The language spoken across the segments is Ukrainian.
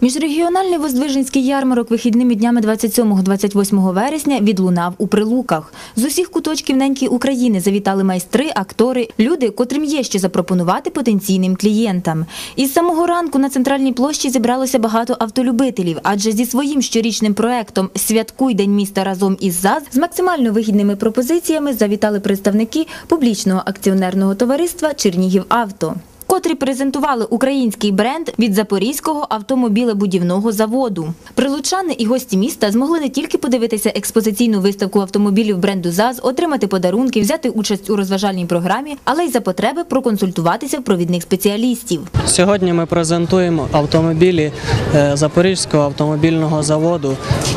Міжрегіональний Воздвиженський ярмарок вихідними днями 27-28 вересня відлунав у Прилуках. З усіх куточків неньки України завітали майстри, актори, люди, котрим є що запропонувати потенційним клієнтам. Із самого ранку на центральній площі зібралося багато автолюбителів, адже зі своїм щорічним проектом Святкуй День міста разом із ЗАЗ з максимально вигідними пропозиціями завітали представники публічного акціонерного товариства Чернігів Авто котрі презентували український бренд від Запорізького автомобілебудівного заводу. Прилучани і гості міста змогли не тільки подивитися експозиційну виставку автомобілів бренду ЗАЗ, отримати подарунки, взяти участь у розважальній програмі, але й за потреби проконсультуватися в провідних спеціалістів. Сьогодні ми презентуємо автомобілі е, Запорізького автомобільного заводу.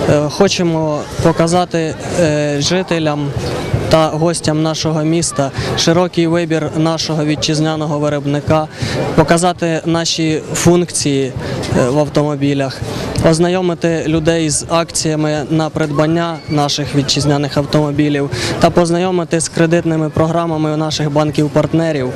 Е, Хочемо показати е, жителям та гостям нашого міста широкий вибір нашого вітчизняного виробника, показати наші функції е, в автомобілях, ознайомити людей з акціями на придбання наших вітчизняних автомобілів та познайомити з кредитними програмами наших банків-партнерів.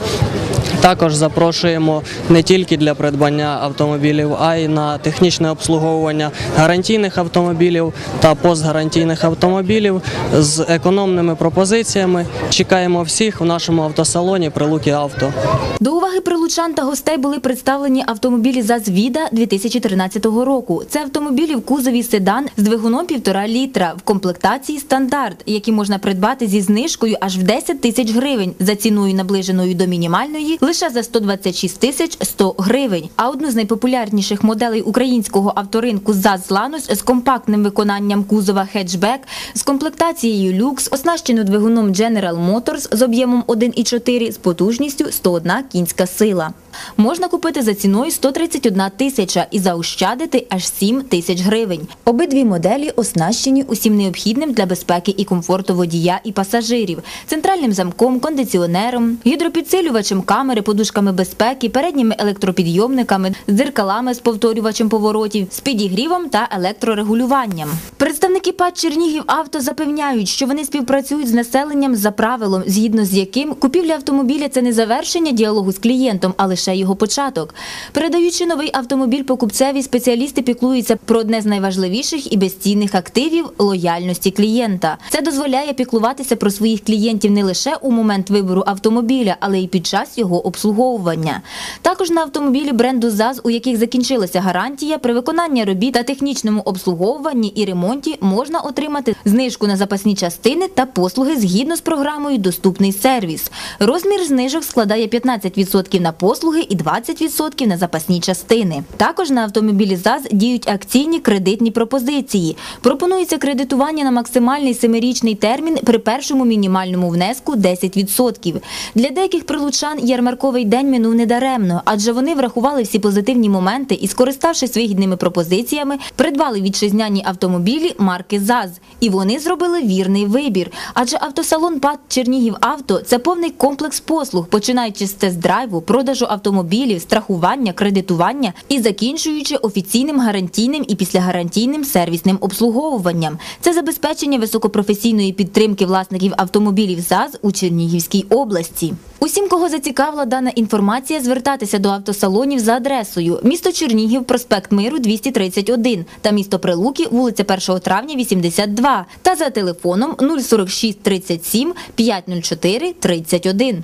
Також запрошуємо не тільки для придбання автомобілів, а й на технічне обслуговування гарантійних автомобілів та постгарантійних автомобілів з економними пропозиціями. Чекаємо всіх в нашому автосалоні Прилуки Авто. До уваги прилучан та гостей були представлені автомобілі ЗАЗ «Віда» 2013 року. Це автомобілі в кузові седан з двигуном 1,5 літра в комплектації стандарт, які можна придбати зі знижкою аж в 10 тисяч гривень за ціною наближеною до мінімальної лише за 126 тисяч 100 гривень. А одну з найпопулярніших моделей українського авторинку ЗАЗ «Ланос» з компактним виконанням кузова хетчбек, з комплектацією люкс, оснащену двигуном General Motors з об'ємом 1,4 з потужністю 101 кінська сила. Можна купити за ціною 131 тисяча і заощадити аж 7 тисяч гривень. Обидві моделі оснащені усім необхідним для безпеки і комфорту водія і пасажирів, центральним замком, кондиціонером, гідропідсилювачем камери, подушками безпеки, передніми електропідйомниками, дзеркалами з повторювачем поворотів, з підігрівом та електрорегулюванням. Представники ПАД Чернігів авто запевняють, що вони співпрацюють з населенням за правилом, згідно з яким купівля автомобіля це не завершення діалогу з клієнтом, а лише його початок. Передаючи новий автомобіль покупцеві, спеціалісти піклуються про одне з найважливіших і безцінних активів лояльності клієнта. Це дозволяє піклуватися про своїх клієнтів не лише у момент вибору автомобіля, але й під час його обслуговування. Також на автомобілі бренду ЗАЗ, у яких закінчилася гарантія, при виконанні робіт та технічному обслуговуванні і ремонті можна отримати знижку на запасні частини та послуги згідно з програмою Доступний сервіс. Розмір знижок складає 15% на послуги і 20% на запасні частини. Також на автомобілі ЗАЗ діють акційні кредитні пропозиції. Пропонується кредитування на максимальний семирічний термін при першому мінімальному внеску 10%. Для деяких прилучан ярмарковий день минув недаремно, адже вони врахували всі позитивні моменти і, скориставшись вигідними пропозиціями, придбали вітчизняні автомобілі марки ЗАЗ. І вони зробили вірний вибір. Адже автосалон ПАД Чернігів Авто це повний комплекс послуг, починаючи з тест-драйву, продажу автомобілів, страхування, кредитування і закінчуючи офіційним гарантійним і післягарантійним сервісним обслуговуванням. Це забезпечення високопрофесійної підтримки власників автомобілів ЗАЗ у Чернігівській області. Усім, кого зацікавила дана інформація, звертатися до автосалонів за адресою місто Чернігів, проспект Миру 231 та місто Прилуки, вулиця 1 травня 82 та за телефоном 046 37 504 31.